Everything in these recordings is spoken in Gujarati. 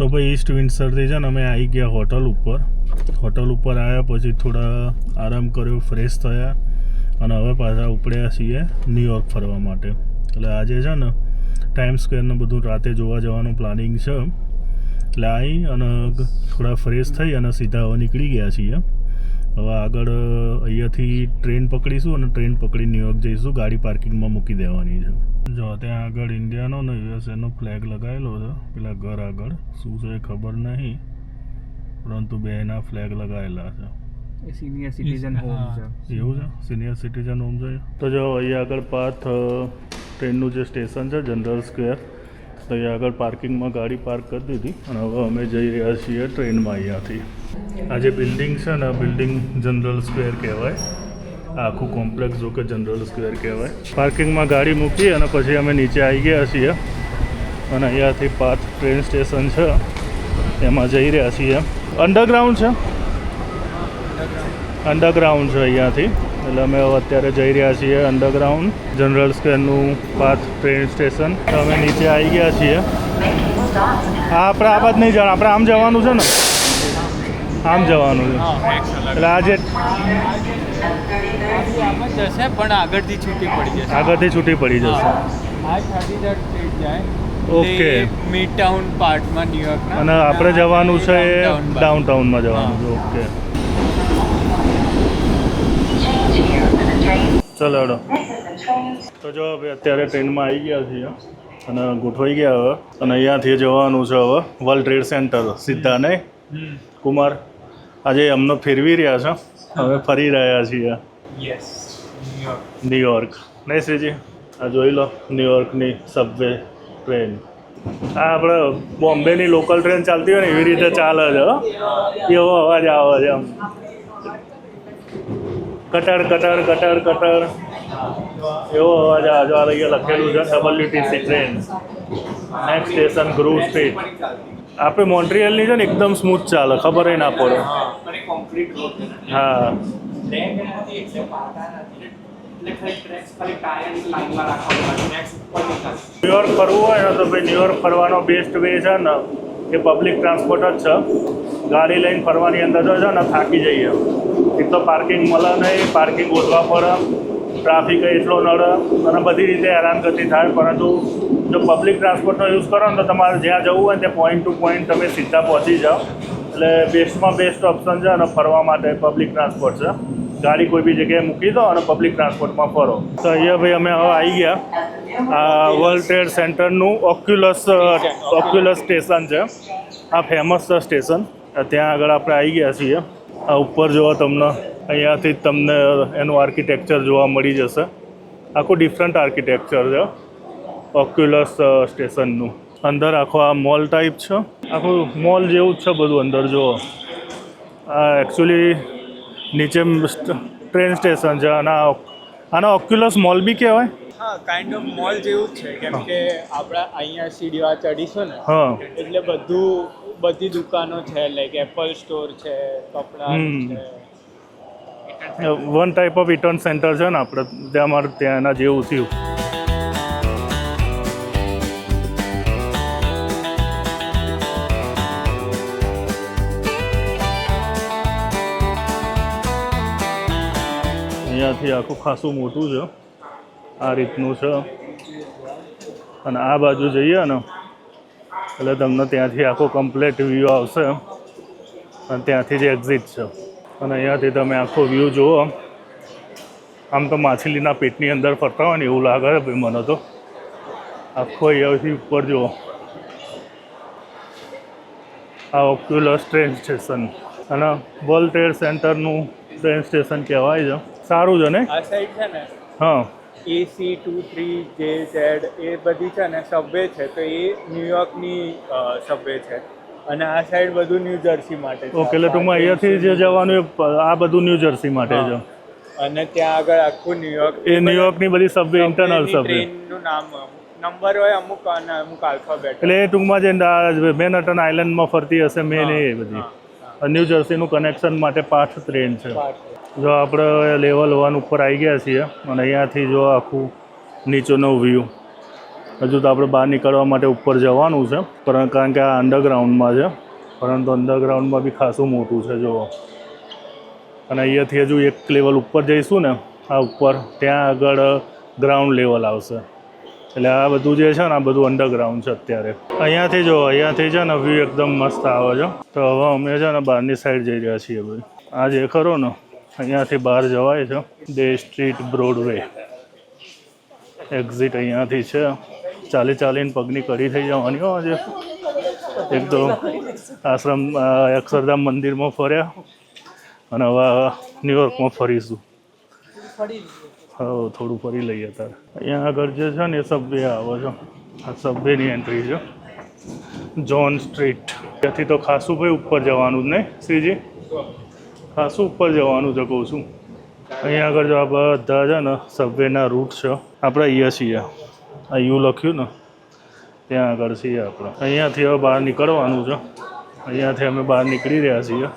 તો ભાઈ ઈસ્ટ વિન્સરથી છે ને અમે આવી ગયા હોટલ ઉપર. હોટલ ઉપર આવ્યા પછી થોડા આરામ કર્યો ફ્રેશ થયા અને હવે પાછા ઉપડ્યા છીએ ન્યુયોર્ક ફરવા માટે. એટલે આજે છે ને ટાઈમ સ્ક્વેરને બધું રાતે જોવા જવાનું પ્લાનિંગ છે. એટલે આવી અને થોડા ફ્રેશ થઈ અને સીધા હવે નીકળી ગયા છીએ. હવે આગળ અહીંયાથી ટ્રેન પકડીશું અને ટ્રેન પકડી ન્યુયોર્ક જઈશું. ગાડી પાર્કિંગમાં મૂકી દેવાની છે. જો ત્યાં આગળ ઇન્ડિયાનો ને યુએસએનો ફ્લેગ લગાવેલો છે. પેલા ઘર આગળ. શું છે ખબર નહીં. પરંતુ બે એના ફ્લેગ લગાવેલા છે. સિનિયર સિટીઝન હોમ છે. એવું છે? સિનિયર સિટીઝન હોમ છે તો જો અહીંયા આગળ પાથ ટ્રેનનું જે સ્ટેશન છે જનરલ સ્ક્વેર તો અહીંયા આગળ પાર્કિંગમાં ગાડી પાર્ક કરી દીધી અને હવે અમે જઈ રહ્યા છીએ ટ્રેનમાં અહીંયાથી. આ જે બિલ્ડિંગ છે ને બિલ્ડિંગ જનરલ સ્ક્વેર કહેવાય. આખું કોમ્પ્લેક્સ જો કે જનરલ સ્ક્વેર કહેવાય. પાર્કિંગમાં ગાડી મૂકી અને પછી અમે નીચે આવી ગયા છીએ. અને અહીંયાથી પાથ ટ્રેન સ્ટેશન છે. એમાં જઈ રહ્યા છીએ. અંડરગ્રાઉન્ડ છે? અંડરગ્રાઉન્ડ છે અહીંયાથી. એટલે અમે અત્યારે જઈ રહ્યા છીએ અંડરગ્રાઉન્ડ જનરલ સ્ક્વેરનું પાથ ટ્રેન સ્ટેશન અમે નીચે આવી ગયા છીએ. હા આપણે આ બાદ નહીં જવાનું આપણે આમ જવાનું છે ને? આમ જવાનું છે. એટલે આજે પણ આગળથી છૂટી પડી જશે. આગળથી છૂટી પડી જશે. ઓકે. મિડ ટાઉન પાર્ટમાં ન્યુયોર્ક અને આપણે જવાનું છે ડાઉન ટાઉનમાં જવાનું છે. ઓકે. ચલો હેડો. તો જો હવે અત્યારે ટ્રેનમાં આવી ગયા છીએ અને ગોઠવાઈ ગયા હવે. અને અહીંયાથી જવાનું છે હવે વર્લ્ડ ટ્રેડ સેન્ટર સીધા નહીં? કુમાર આજે અમને ફેરવી રહ્યા છે? હવે ફરી રહ્યા છીએ. યસ ન્યુયોર્ક ન્યુયોર્ક નહીં શ્રીજી? આ જોઈ લો ન્યુયોર્કની સબવે ટ્રેન આ આપણે બોમ્બેની લોકલ ટ્રેન ચાલતી હોય ને એવી રીતે ચાલે છે એવો અવાજ આવે છે આમ. કટર કટર કટર કટર એવો અવાજ આજવા અહીંયા લખેલું છે WTC train next station Grove Street આપણે મોન્ટ્રિયલની છે ને એકદમ સ્મૂથ ચાલે, ખબર ના પડે. હા. ન્યુયોર્ક ફરવું હોય ને તો ભાઈ ન્યુયોર્ક ફરવાનો બેસ્ટ વે છે ને, એ પબ્લિક ટ્રાન્સપોર્ટ જ છે. ગાડી લઈને ફરવાની અંદર જો છે ને, થાકી જઈએ. તો પાર્કિંગ મળે નહીં પાર્કિંગ ગોતવા પડે ટ્રાફિક એટલો નડે અને બધી રીતે હેરાનગતિ થાય, પરંતુ જો પબ્લિક ટ્રાન્સપોર્ટનો યુઝ કરો ને તો તમારે જ્યાં જવું હોય ને તે પોઈન્ટ ટુ પોઈન્ટ તમે સીધા પહોંચી જાઓ. એટલે બેસ્ટમાં બેસ્ટ ઓપ્શન છે અને ફરવા માટે પબ્લિક ટ્રાન્સપોર્ટ છે. ગાડી કોઈ બી જગ્યાએ મૂકી દો અને પબ્લિક ટ્રાન્સપોર્ટમાં ફરો. તો અહીંયા ભાઈ અમે હવે આવી ગયા. આ વર્લ્ડ ટ્રેડ સેન્ટરનું ઓક્યુલસ ઓક્યુલસ સ્ટેશન છે. આ ફેમસ સ્ટેશન ત્યાં આગળ આપણે આવી ગયા છીએ. આ ઉપર જોવા તમને અહીંયાથી તમને એનું આર્કિટેક્ચર જોવા મળી જશે. આખું ડિફરન્ટ આર્કિટેક્ચર છે. ઓક્યુલસ સ્ટેશનનું અંદર આખો આ મોલ ટાઈપ છે. આખું મોલ જેવું જ છે બધું અંદર જુઓ આ એકચ્યુઅલી નીચે ટ્રેન સ્ટેશન છે. અને આના ઓક્યુલસ મોલ બી કહેવાય? હા કાઇન્ડ ઓફ મોલ જેવું જ છે. કેમ કે આપણે અહીંયા સીડીવા ચડીશું ને એટલે બધું બધી દુકાનો છે લાઈક એપલ સ્ટોર છે કપડા. છે. One type of return centre છે ને આપણે ત્યાં અમારે ત્યાં એના જેવું થયું. અહીંયાથી આખું ખાસું મોટું છે. આ રીતનું છે. અને આ બાજુ જઈએ ને એટલે તમને ત્યાંથી આખો કમ્પ્લેટ વ્યૂ આવશે. અને ત્યાંથી જ એક્ઝિટ છે. અને અહીંયાથી તમે આખો વ્યૂ જુઓ. આમ તો માછલીના પેટની અંદર ફરતા હોય ને એવું લાગે છે ભાઈ મને તો. આખો અહીંયાથી ઉપર જુઓ. આ ઓક્યુલસ ટ્રેન સ્ટેશન અને વર્લ્ડ ટ્રેડ સેન્ટરનું ટ્રેન સ્ટેશન કહેવાય છે. સારું છે ને? હા. A C two three J Z એ બધી છે ને સબવે છે તો એ ન્યુયોર્કની સબવે છે. અને આ સાઈડ બધું ન્યૂ જર્સી માટે ઓકે એટલે ટૂંકમાં અહીંયાથી જે જવાનું આ બધું ન્યૂ જર્સી માટે છે. અને ત્યાં આગળ આખું ન્યુયોર્ક એ ન્યુયોર્કની બધી સબવે ઇન્ટરનલ સબવે નું નામ નંબર હોય અમુક અમુક આલ્ફાબેટ એટલે ટૂંકમાં જે મેનહટન આઇલેન્ડમાં ફરતી હશે મેન એ બધી. ન્યૂ જર્સીનું કનેક્શન માટે પાઠ ટ્રેન છે. જો આપણે લેવલ વન ઉપર આવી ગયા છીએ અને અહીંયાથી જો આખું નીચેનો વ્યૂ હજુ તો આપણે બહાર નીકળવા માટે ઉપર જવાનું છે, પણ કારણ કે આ અંડરગ્રાઉન્ડમાં છે, પરંતુ અંડરગ્રાઉન્ડમાં બી ખાસું મોટું છે, જુઓ. અને અહીંયાથી હજુ એક લેવલ ઉપર જઈશું ને, આ ઉપર ત્યાં આગળ ગ્રાઉન્ડ લેવલ આવશે. એટલે આ બધું જે છે ને, આ બધું અંડરગ્રાઉન્ડ છે અત્યારે. અહીંયાથી જો અહીંયાથી છે ને વ્યૂ એકદમ મસ્ત આવે છે. તો હવે અમે છે ને બહારની સાઈડ જઈ રહ્યા છીએ ભાઈ. આ જે ખરો ને અહીંયાથી બહાર જવાય છે. ડે સ્ટ્રીટ બ્રોડવે એક્ઝિટ અહીંયાથી છે. ચાલી ચાલીને પગની કડી થઈ જવાની હો આજે. એક તો આશ્રમ અક્ષરધામ મંદિરમાં ફર્યા અને હવે ન્યુયોર્કમાં ફરીશું. હા થોડું ફરી લઈએ તારે અહીંયા આગળ જે છે ને એ સબવે આવે છે. આ સબવેની એન્ટ્રી છે. જોન સ્ટ્રીટ ત્યાંથી તો ખાસું ભાઈ ઉપર જવાનું જ નહીં, શ્રીજી? ખાસું ઉપર જવાનું છે કહું છું? અહીંયા આગળ જો આ બધા છે ને સબવેના રૂટ છે. આપણે અહીંયા છીએ. આ યુ લખ્યું ને, ત્યાં આગળ છીએ આપણે. અહીંયાથી હવે બહાર નીકળવાનું છે. અહીંયાથી અમે બહાર નીકળી રહ્યા છીએ.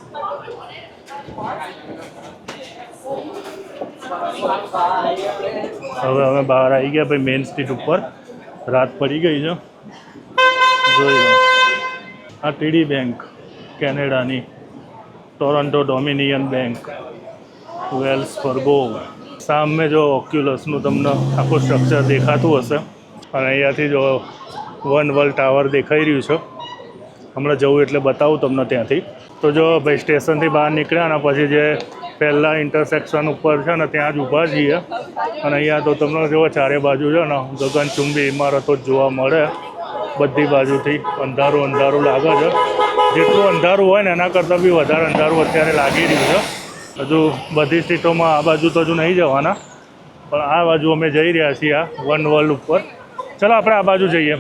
હવે અમે બહાર આવી ગયા ભાઈ મેઇન સ્ટ્રીટ ઉપર. રાત પડી ગઈ છે. જોઈ લો. આ TD bank કેનેડાની. Toronto Dominion bank Wells Fargo સામે જો ઓક્યુલસનું તમને આખું સ્ટ્રક્ચર દેખાતું હશે. અને અહીંયાથી જો વન વર્લ્ડ ટાવર દેખાઈ રહ્યું છે. હમણાં જવું એટલે બતાવું તમને ત્યાંથી. તો જો ભાઈ સ્ટેશનથી બહાર નીકળ્યા અને પછી જે પહેલાં ઇન્ટરસેક્શન ઉપર છે ને ત્યાં જ ઊભા છીએ. અને અહીંયા તો તમને જો ચારે બાજુ છે ને ગગનચુંબી ઇમારતો જોવા મળે. બધી બાજુથી અંધારું અંધારું લાગે છે. જેટલું અંધારું હોય ને એના કરતાં બી વધારે અંધારું અત્યારે લાગી રહ્યું છે. હજુ બધી સીટોમાં આ બાજુ તો હજુ નહીં જવાના, પણ આ બાજુ અમે જઈ રહ્યા છીએ આ વન વર્લ્ડ ઉપર. ચાલો આપણે આ બાજુ જઈએ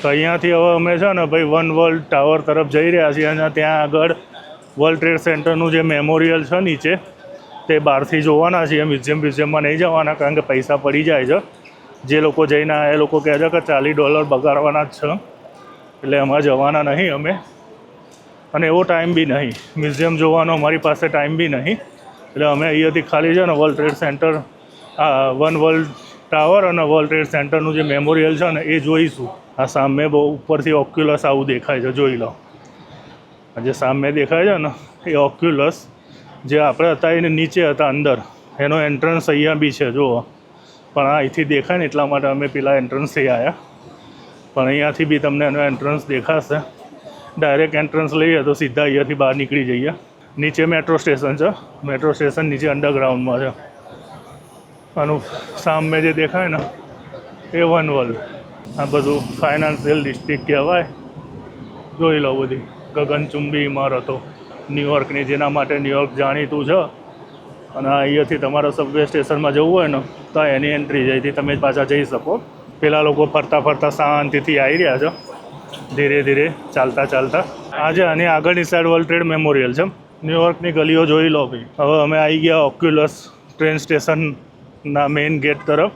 તો અહીંયાથી હવે અમે છે ને ભાઈ વન વર્લ્ડ ટાવર તરફ જઈ રહ્યા છીએ અને ત્યાં આગળ વર્લ્ડ ટ્રેડ સેન્ટરનું જે મેમોરિયલ છે નીચે, તે બહારથી જોવાના છીએ. મ્યુઝિયમ મ્યુઝિયમમાં નહીં જવાના કારણ કે પૈસા પડી જાય છે. જે લોકો જઈને એ લોકો કહે છે કે ચાલીસ ડોલર બગાડવાના જ છે. એટલે એમાં જવાના નહીં અમે. અને એવો ટાઈમ બી નહીં. મ્યુઝિયમ જોવાનો અમારી પાસે ટાઈમ બી નહીં. એટલે અમે અહીંયાથી ખાલી છે ને વર્લ્ડ ટ્રેડ સેન્ટર આ વન વર્લ્ડ ટાવર અને વર્લ્ડ ટ્રેડ સેન્ટરનું જે મેમોરિયલ છે ને એ જોઈશું. આ સામે બહુ ઉપરથી ઓક્યુલસ આવું દેખાય છે, જોઈ લો. જે સામે દેખાય છે ને, એ ઓક્યુલસ જે આપણે હતા એને નીચે હતા અંદર. એનો એન્ટ્રન્સ અહીંયા બી છે, જુઓ. પણ આ અહીંથી દેખાય ને એટલા માટે અમે પેલા એન્ટ્રન્સથી આવ્યા પણ અહીંયાથી બી તમને એનો એન્ટ્રન્સ દેખાશે. ડાયરેક્ટ એન્ટ્રન્સ લઈએ તો સીધા અહીંયાથી બહાર નીકળી જઈએ. નીચે મેટ્રો સ્ટેશન છે. મેટ્રો સ્ટેશન નીચે અંડરગ્રાઉન્ડમાં છે. આનું સામે જે દેખાય ને, એ વન વર્લ્ડ આ બધું ફાઇનાન્શિયલ ડિસ્ટ્રિક્ટ કહેવાય. જોઈ લો બધી. ગગનચુંબી ઇમારતો. ન્યુયોર્કની જેના માટે ન્યુયોર્ક જાણીતું છે. અને અહીંયાથી તમારે સબવે સ્ટેશનમાં જવું હોય ને, તો એની એન્ટ્રી જઈથી તમે પાછા જઈ શકો. પેલા લોકો ફરતા ફરતા શાંતિથી આવી રહ્યા છે. ધીરે ધીરે ચાલતા ચાલતા. આજે આની આગળની સાઈડ વર્લ્ડ ટ્રેડ મેમોરિયલ છે. ન્યુયોર્કની ગલીઓ જોઈ લો ભાઈ. હવે અમે આવી ગયા ઓક્યુલસ ટ્રેન સ્ટેશનના મેઇન ગેટ તરફ.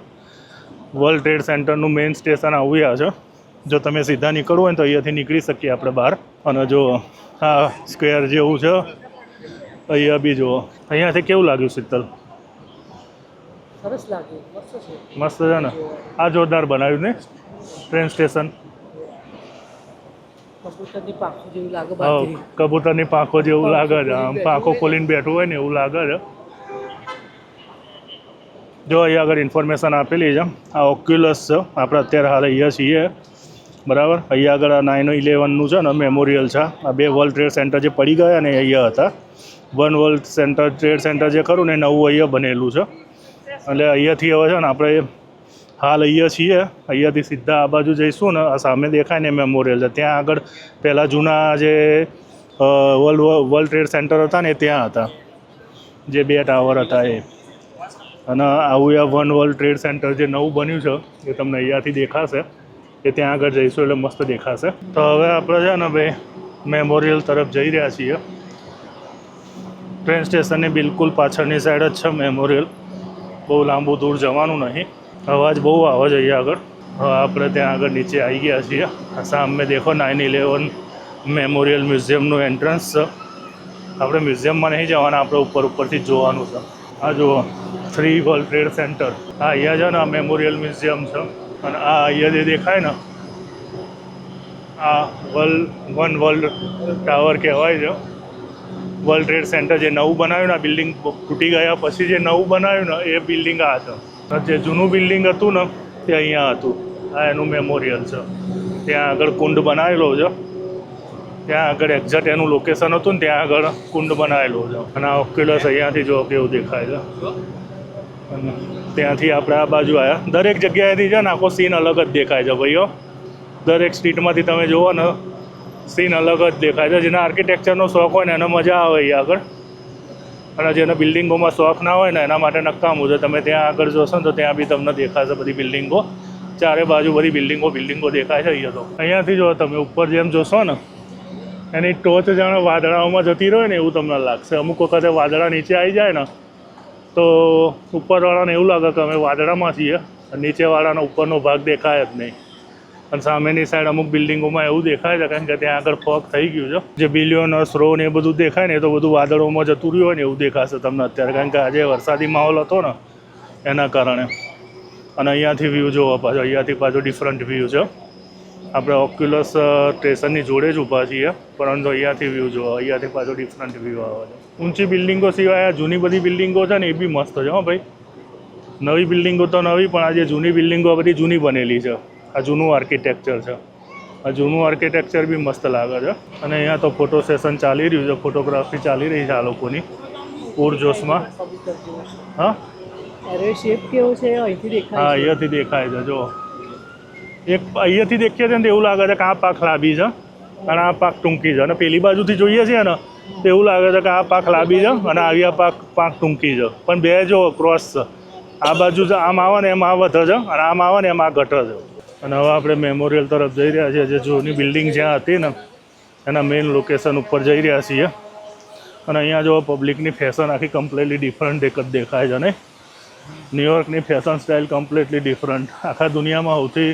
વર્લ્ડ ટ્રેડ સેન્ટરનું મેઇન સ્ટેશન આવ્યા છે. જો તમે સીધા નીકળવું હોય તો અહીંયાથી નીકળી શકીએ આપણે બહાર. અને જો આ સ્ક્વેર જેવું છે અહીંયા બી જુઓ. અહીંયાથી કેવું લાગ્યું શીતલ? સરસ મસ્ત છે. ને? આ જોરદાર બનાવ્યું ને ટ્રેન સ્ટેશન કબૂતરની પાંખો જેવું લાગે હા કબૂતરની પાંખો જેવું લાગે છે. આમ પાંખો ખોલીને બેઠું હોય ને એવું લાગે છે. જો અહીંયા આગળ ઇન્ફોર્મેશન આપેલી છે. આ ઓક્યુલસ છે. આપણે અત્યારે હાલ અહીંયા છીએ. બરાબર? અહીંયા આગળ આ નાઇન ઇલેવનનું છે ને મેમોરિયલ છે. આ બે વર્લ્ડ ટ્રેડ સેન્ટર જે પડી ગયા ને અહીંયા હતા. One World Center Trade Center જે ખરું ને નવું અહીંયા બનેલું છે. એટલે અહીંયાથી હવે છે ને આપણે હાલ અહીંયા છીએ. અહીંયાથી સીધા આ બાજુ જઈશું ને આ સામે દેખાય ને મેમોરિયલ છે ત્યાં આગળ પહેલાં જૂના જે વર્લ્ડ વર્લ્ડ ટ્રેડ સેન્ટર હતા ને ત્યાં હતા. જે બે ટાવર હતા એ. અને આવું આ વન વર્લ્ડ ટ્રેડ સેન્ટર જે નવું બન્યું છે, એ તમને અહીંયાથી દેખાશે. એ ત્યાં આગળ જઈશું એટલે મસ્ત દેખાશે. તો હવે આપણે છે ને ભાઈ મેમોરિયલ તરફ જઈ રહ્યા છીએ. ટ્રેન સ્ટેશનની બિલકુલ પાછળની સાઈડ જ છે મેમોરિયલ બહુ લાંબુ દૂર જવાનું નહીં. અવાજ બહુ આવો જોઈએ આગળ. હવે આપણે ત્યાં આગળ નીચે આવી ગયા છીએ. સામે દેખો નાઇન ઇલેવન મેમોરિયલ મ્યુઝિયમનું એન્ટ્રન્સ છે. આપણે મ્યુઝિયમમાં નહીં જવાના, આપણે ઉપર ઉપરથી જોવાનું છે. આ જુઓ થ્રી વર્લ્ડ ટ્રેડ સેન્ટર આ અહીંયા છે ને, આ મેમોરિયલ મ્યુઝિયમ છે. અને આ અહીંયા જે દેખાય ને, આ વર્લ્ડ વન વર્લ્ડ ટાવર કહેવાય છે. વર્લ્ડ ટ્રેડ સેન્ટર જે નવું બનાવ્યું ને, આ બિલ્ડિંગ તૂટી ગયા પછી જે નવું બનાવ્યું ને, એ બિલ્ડિંગ આ અને જે જૂનું બિલ્ડિંગ હતું ને, તે અહીંયા હતું. આ એનું મેમોરિયલ છે. ત્યાં આગળ કુંડ બનાવેલો છે. ત્યાં આગળ એક્ઝેક્ટ એનું લોકેશન હતું ને, ત્યાં આગળ કુંડ બનાવેલું છે. અને આ ઓક્યુલસ અહીંયાથી જો કેવું દેખાય છે. અને ત્યાંથી આપણે આ બાજુ આવ્યા દરેક જગ્યાએથી છે ને, આખો સીન અલગ જ દેખાય છે ભાઈઓ. દરેક સ્ટ્રીટમાંથી તમે જુઓ ને સીન અલગ જ દેખાય છે. જેના આર્કિટેક્ચરનો શોખ હોય ને, એને મજા આવે અહીં આગળ. અને જેને બિલ્ડિંગોમાં શોખ ના હોય ને, એના માટે નક્કામું છે. તમે ત્યાં આગળ જોશો ને તો ત્યાં બી તમને દેખાશે બધી બિલ્ડિંગો. ચારે બાજુ બધી બિલ્ડિંગો બિલ્ડિંગો દેખાય છે અહીંયા તો. અહીંયાથી જો તમે ઉપર જેમ જોશો ને, એની ટોચ જાણે વાદળાઓમાં જતી રહે ને એવું તમને લાગશે. અમુક વખતે વાદળા નીચે આવી જાય ને, તો ઉપરવાળાને એવું લાગે કે અમે વાદળામાં છીએ. નીચેવાળાનો ઉપરનો ભાગ દેખાય જ નહીં. અને સામેની સાઈડ અમુક બિલ્ડિંગોમાં એવું દેખાય છે, કારણ કે ત્યાં આગળ ફોગ થઈ ગયું છે. જે બિલિયનર્સ સ્રો ને એ બધું દેખાય ને એ તો બધું વાદળોમાં જતું રહ્યું હોય ને એવું દેખાશે તમને અત્યારે, કારણ કે આજે વરસાદી માહોલ હતો ને એના કારણે. અને અહીંયાથી વ્યૂ જોવો પાછો, અહીંયાથી પાછો ડિફરન્ટ વ્યૂ છે. આપણે ઓક્યુલસ સ્ટેશનની જોડે જ ઊભા છીએ, પરંતુ અહીંયાથી વ્યૂ જોવો, અહીંયાથી પાછો ડિફરન્ટ વ્યૂ આવે છે. ઊંચી બિલ્ડિંગો સિવાય આ જૂની બધી બિલ્ડિંગો છે ને એ બી મસ્ત છે, હો ભાઈ. નવી બિલ્ડિંગો તો નવી, પણ આ જે જૂની બિલ્ડિંગો બધી જૂની બનેલી છે. આ જૂનું આર્કિટેક્ચર છે. આ જૂનું આર્કિટેક્ચર બી મસ્ત લાગે છે. અને અહીંયા તો ફોટો સેશન ચાલી રહ્યું છે ફોટોગ્રાફી ચાલી રહી છે આ લોકોની. પૂરજોશમાં. હા? શેપ કેવો છે? અહીંથી હા દેખાય અહીંયાથી દેખાય છે જો એક અહીંયાથી દેખીએ છે ને એવું લાગે છે કે આ પાક લાંબી છે અને આ પાક ટૂંકી છે. અને પેલી બાજુથી જોઈએ છીએ ને તો એવું લાગે છે કે આ પાક લાંબી છે અને આવી આ પાક પાક ટૂંકી છે. પણ બે જો ક્રોસ છે. આ બાજુ આમ આવે ને એમ આ વધે છે અને આમ આવે ને એમ આ ઘટે છે. અને હવે આપણે મેમોરિયલ તરફ જઈ રહ્યા છીએ, જે જૂની બિલ્ડિંગ જ્યાં હતી ને, એના મેઇન લોકેશન ઉપર જઈ રહ્યા છીએ. અને અહીંયા જો પબ્લિકની ફેશન આખી કમ્પ્લેટલી ડિફરન્ટ એક જ દેખાય છે ને. ન્યુયોર્કની ફેશન સ્ટાઇલ કમ્પ્લેટલી ડિફરન્ટ આખા દુનિયામાં સૌથી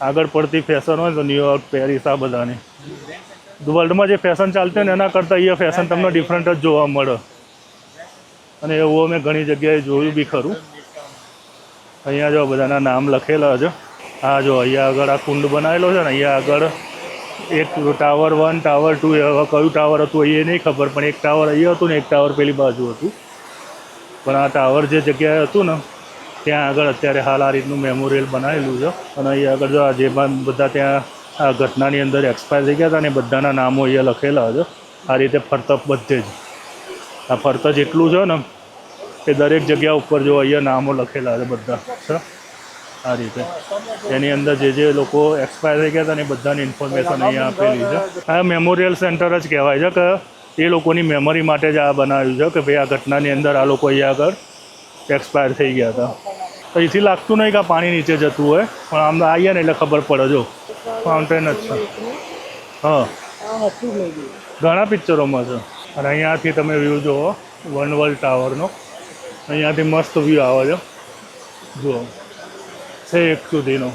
આગળ પડતી ફેશન હોય તો ન્યુયોર્ક પેરિસ આ બધાની. વર્લ્ડમાં જે ફેશન ચાલતી હોય ને, એના કરતાં અહીંયા ફેશન તમને ડિફરન્ટ જ જોવા મળે. અને એવું અમે ઘણી જગ્યાએ જોયું બી ખરું. અહીંયા જો બધાના નામ લખેલા છે. આ જો અહીંયા આગળ આ કુંડ બનાવેલો છે ને, અહીંયા આગળ એક ટાવર વન ટાવર ટુ હવે કયું ટાવર હતું એ નહીં ખબર, પણ એક ટાવર અહીંયા હતું ને, એક ટાવર પેલી બાજુ હતું. પણ આ ટાવર જે જગ્યાએ હતું ને, ત્યાં આગળ અત્યારે હાલ આ રીતનું મેમોરિયલ બનાવેલું છે. અને અહીંયા આગળ જો આ જે પણ બધા ત્યાં આ ઘટનાની અંદર એક્સપાયર થઈ ગયા હતા ને બધાના નામો અહીંયા લખેલા છે. આ રીતે ફરત બધે જ. આ ફરત જેટલું છે ને એ દરેક જગ્યા ઉપર જો અહીંયા નામો લખેલા છે બધા. આ રીતે. એની અંદર જે જે લોકો એક્સપાયર થઈ ગયા હતા એ બધાની ઇન્ફોર્મેશન અહીંયા આપેલી છે. આ મેમોરિયલ સેન્ટર જ કહેવાય છે કે એ લોકોની મેમરી માટે જ આ બનાવ્યું છે કે ભાઈ આ ઘટનાની અંદર આ લોકો અહીંયા આગળ એક્સપાયર થઈ ગયા હતા. તો અહીંથી લાગતું નહીં કે આ પાણી નીચે જતું હોય, પણ આમ આવીએ ને એટલે ખબર પડે, જો. ફાઉન્ટેન જ છે. હા. ઘણા પિક્ચરોમાં છે. અને અહીંયાથી તમે વ્યૂ જુઓ વન વર્લ્ડ ટાવરનો અહીંયાથી મસ્ત વ્યૂ આવે છે. જુઓ. છે એક સુધીનો.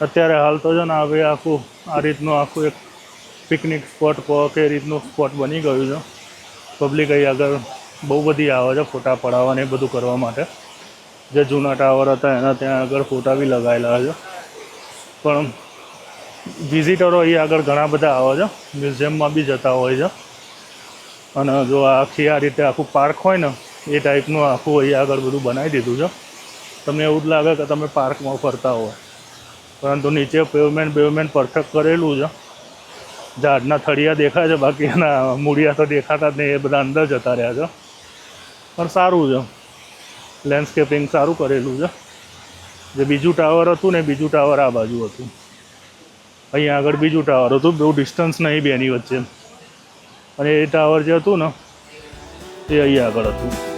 અત્યારે હાલ તો છે ને હવે આખું, આ રીતનું આખું એક પિકનિક સ્પોટ કહો કે રીતનું સ્પોટ બની ગયું છે. પબ્લિક અહીં આગળ બહુ બધી આવે છે ફોટા પડાવવા ને એ બધું કરવા માટે. જે જૂના ટાવર હતા એના ત્યાં આગળ ફોટા બી લગાવેલા છે. પણ વિઝિટરો અહીં આગળ ઘણા બધા આવે છે. મ્યુઝિયમમાં બી જતા હોય છે. અને જો આખી આ રીતે આખું પાર્ક હોય ને, એ ટાઈપનું આખું અહીં આગળ બધું બનાવી દીધું છે. તમને એવું જ લાગે કે તમે પાર્કમાં ફરતા હોય પરંતુ નીચે પેવમેન્ટ બેવમેન્ટ પરફેક્ટ કરેલું છે. ઝાડના થળિયા દેખાય છે, બાકી એના મૂળિયા તો દેખાતા જ નહીં, એ બધા અંદર જતા રહ્યા છે. પણ સારું છે. લેન્ડસ્કેપિંગ સારું કરેલું છે. જે બીજું ટાવર હતું ને, બીજું ટાવર આ બાજુ હતું. અહીંયા આગળ બીજું ટાવર હતું, બહુ ડિસ્ટન્સ નહીં બેની વચ્ચે. અને એ ટાવર જે હતું ને, એ અહીંયા આગળ હતું.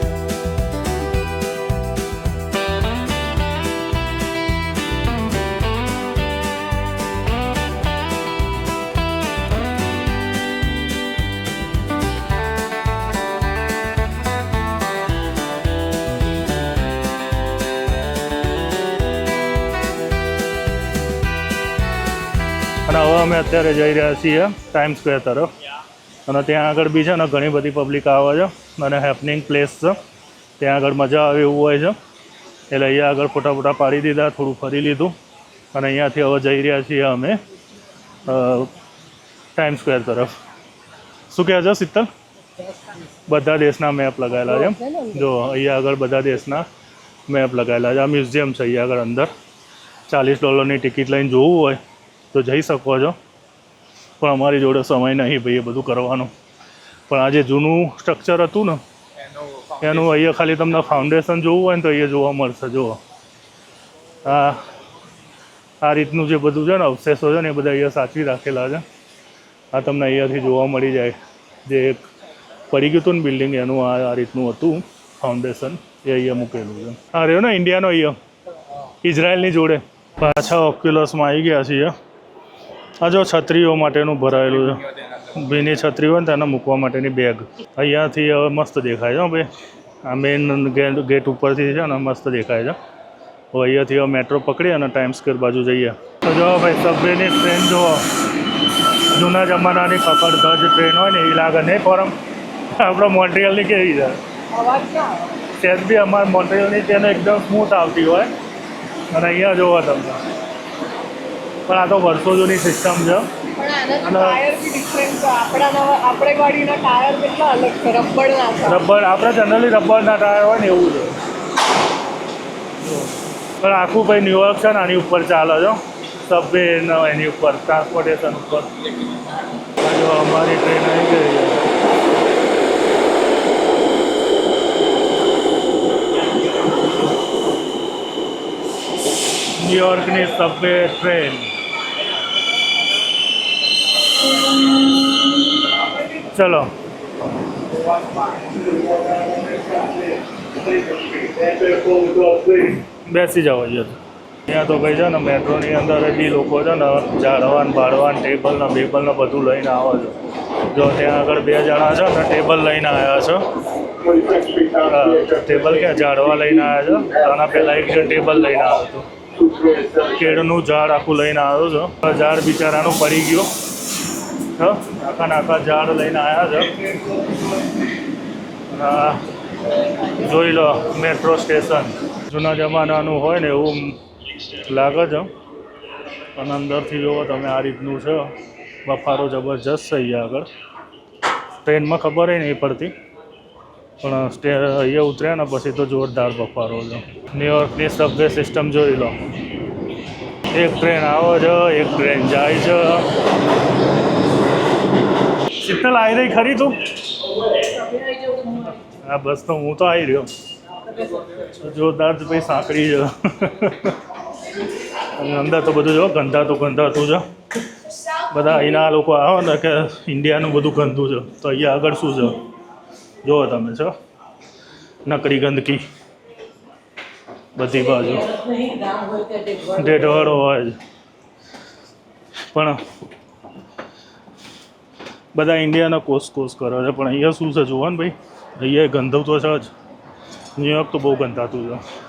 અમે અત્યારે જઈ રહ્યા છીએ ટાઈમ સ્ક્વેર તરફ. અને ત્યાં આગળ બી છે ને ઘણી બધી પબ્લિક આવે છે અને હેપનિંગ પ્લેસ છે. ત્યાં આગળ મજા આવે એવું હોય છે. એટલે અહીંયા આગળ ફોટા ફોટા પાડી દીધા, થોડું ફરી લીધું. અને અહીંયાથી હવે જઈ રહ્યા છીએ અમે ટાઈમ સ્ક્વેર તરફ. શું કહે છે શીતલ? બધા દેશના મેપ લગાવેલા છે જો, અહીંયા આગળ બધા દેશના મેપ લગાવેલા છે. આ મ્યુઝિયમ છે અહીંયા આગળ અંદર. ચાલીસ ડોલરની ટિકિટ લઈને જોવું હોય તો જઈ શકો છો. પણ અમારી જોડે સમય નહીં ભાઈ એ બધું કરવાનું. પણ આ જે જૂનું સ્ટ્રક્ચર હતું ને એનું અહીંયા ખાલી તમને ફાઉન્ડેશન જોવું હોય ને તો અહીંયા જોવા મળશે જુઓ. આ આ રીતનું જે બધું છે ને અવશેષો છે ને એ બધા અહીંયા સાચવી રાખેલા છે. આ તમને અહીંયાથી જોવા મળી જાય. જે એક પડી ગયું હતું ને બિલ્ડિંગ એનું આ આ રીતનું હતું ફાઉન્ડેશન એ અહીંયા મૂકેલું છે. આ રહ્યો ને ઇન્ડિયાનો અહીંયા ઇઝરાયલની જોડે. પાછા ઓક્યુલસમાં આવી ગયા છીએ. આ જો છત્રીઓ માટેનું ભરાયેલું છે. ભીની છત્રી હોય ને તેને મૂકવા માટેની બેગ અહીંયાથી હવે મસ્ત દેખાય છે હો ભાઈ. આ મેઇન ગેટ ઉપરથી છે ને મસ્ત દેખાય છે. હવે અહીંયાથી હવે મેટ્રો પકડી અને ટાઈમ સ્ક્વેર બાજુ જઈએ. તો જો ભાઈ સબવેની ટ્રેન જુઓ. જૂના જમાનાની પકડ ટ્રેન હોય ને એ લાગે, નહીં ફોરમ આપણે મોન્ટ્રિયલની કેવી છે? સેજ બી અમારે મોન્ટ્રિયલની ટ્રેન એકદમ સ્મૂથ આવતી હોય. અને અહીંયા જોવો તમને પણ આ તો વર્ષો જૂની સિસ્ટમ છે. રબર આપણે જનરલી રબરના ટાયર હોય ને એવું છે. પણ આખું ભાઈ ન્યુયોર્ક છે ને આની ઉપર ચાલે છે સબવે એની ઉપર ટ્રાન્સપોર્ટેશન ઉપર. અમારી ટ્રેન આવી ગઈ છે. ન્યુયોર્કની સબવે ટ્રેન ચલો. બેસી જાઓ જો ત્યાં તો ભાઈ છે ને મેટ્રોની અંદર બી લોકો છે ને ઝાડવાન બાળવાન ટેબલના બેબલને બધું લઈને આવે છે. જો ત્યાં આગળ બે જણા છે ને ટેબલ લઈને આવ્યા છે. ટેબલ ક્યાં? ઝાડવા લઈને આવ્યા છે. આના પહેલાં એક ટેબલ લઈને આવ્યો હતો. કેળનું ઝાડ આખું લઈને આવ્યો છે. ઝાડ બિચારાનું પડી ગયું. હ, આખા આખા ઝાડ લઈને આવ્યા છે. જોઈ લો મેટ્રો સ્ટેશન જૂના જમાનાનું હોય ને એવું લાગે છે અને અંદરથી જુઓ તમે આ રીતનું છે બફારો જબરજસ્ત છે અહીંયા આગળ. ટ્રેનમાં ખબર નહીં પડતી. પણ સ્ટે, અહીંયા ઉતર્યા ને પછી તો જોરદાર બફારો છે. ન્યુયોર્કની સબવે સિસ્ટમ જોઈ લો. એક ટ્રેન આવે છે, એક ટ્રેન જાય છે. શીતલ આવી રહી ખરી તું? હા બસ તો હું તો આવી રહ્યો. જોરદાર ભાઈ સાંકળી છે અને અંદર તો બધું જો ગંધાતું ગંધાતું છે બધા અહીંના લોકો આવે ને કે ઇન્ડિયાનું બધું ગંદુ છે. તો અહીંયા આગળ શું છે? જુઓ તમે છો. નકરી ગંદકી. બધી બાજુ. ઢેઢવાળો હોય. પણ બધા ઇન્ડિયાના કોસ કોસ કરે છે. પણ અહીંયા શું છે? જુઓ ને ભાઈ, અહીંયા ગંધવ તો છે જ. ન્યુયોર્ક તો બહુ ગંધાતું છે.